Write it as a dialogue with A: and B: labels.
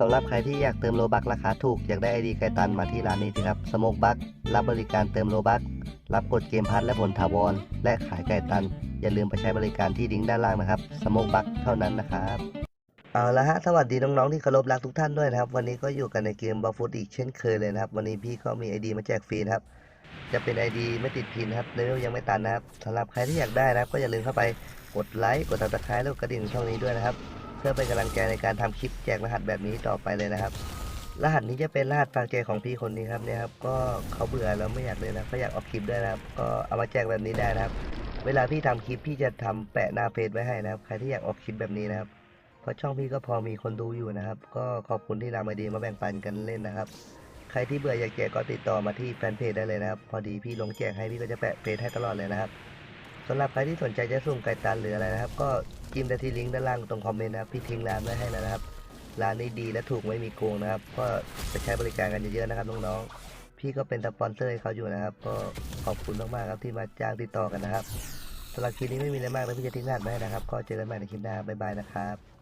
A: สำหรับใครที่อยากเติมโลบักราคาถูก อยากได้ไอดีไกตันมาที่ร้านนี้สิครับสโมกบักรับบริการเติมโลบักรับกดเกมพัทและผลถาวร และขายไก่ตัน อย่าลืมไปใช้บริการที่ลิงด้านล่างนะครับสโมกบักเท่านั้นนะครับเอาละฮะสวัสดีน้องๆที่เคารพรักทุกท่านด้วยนะครับ วันนี้ก็อยู่กันในเกมบัฟฟุตอีกเช่นเคยเลยนะครับ วันนี้พี่ก็มีไอดีมาแจกฟรีนะครับจะเป็นไอดีไม่ติดพินะครับเลเวลยังไม่ตันนะครับสำหรับใครที่อยากได้นะครับ ก็อย่าลืมเข้าไปกดไลค์กดติดตามแล้วกดกระดิ่งช่องนี้ด้วยนะครับ เพื่อเป็นกำลังใจในการทำคลิปแจกรหัสแบบนี้ต่อไปเลยนะครับ รหัสนี้จะเป็นรหัสฝากใจของพี่คนนี้ครับเนี่ยครับก็เขาเบื่อแล้วไม่อยากเลยนะเขาอยากออกคลิปด้วยนะครับ ก็เอามาแจกแบบนี้ได้นะครับ เวลาพี่ทำคลิปพี่จะทำแปะหน้าเพจไว้ให้นะครับ ใครที่อยากออกคลิปแบบนี้นะครับเพราะช่องพี่ก็พอมีคนดูอยู่นะครับ ก็ขอบคุณที่นำไอเดียมาแบ่งปันกันเล่นนะครับใครที่เบื่ออยากแจกก็ติดต่อมาที่แฟนเพจได้เลยนะครับ พอดีพี่ลงแจกให้พี่ก็จะแปะเพจให้ตลอดเลยนะครับ สำหรับใครที่สนใจจะสุ่มไก่ตันหรืออะไรนะครับ ก็จิ้มได้ที่ลิงก์ด้านล่างตรงคอมเมนต์นะครับพี่ทิ้งร้านไว้ให้แล้วนะครับร้านนี้ดีและถูกไม่มีโกงนะครับ ก็ไปใช้บริการกันเยอะๆนะครับน้องๆพี่ก็เป็นสปอนเซอร์ให้เขาอยู่นะครับ ก็ขอบคุณมากๆครับที่มาจ้างติดต่อกันนะครับสำหรับคลิปนี้ไม่มีอะไรมากแล้วพี่จะทิ้งร้านไว้ให้นะครับ ก็เจอกันใหม่ในคลิปหน้าบ๊ายบายนะครับ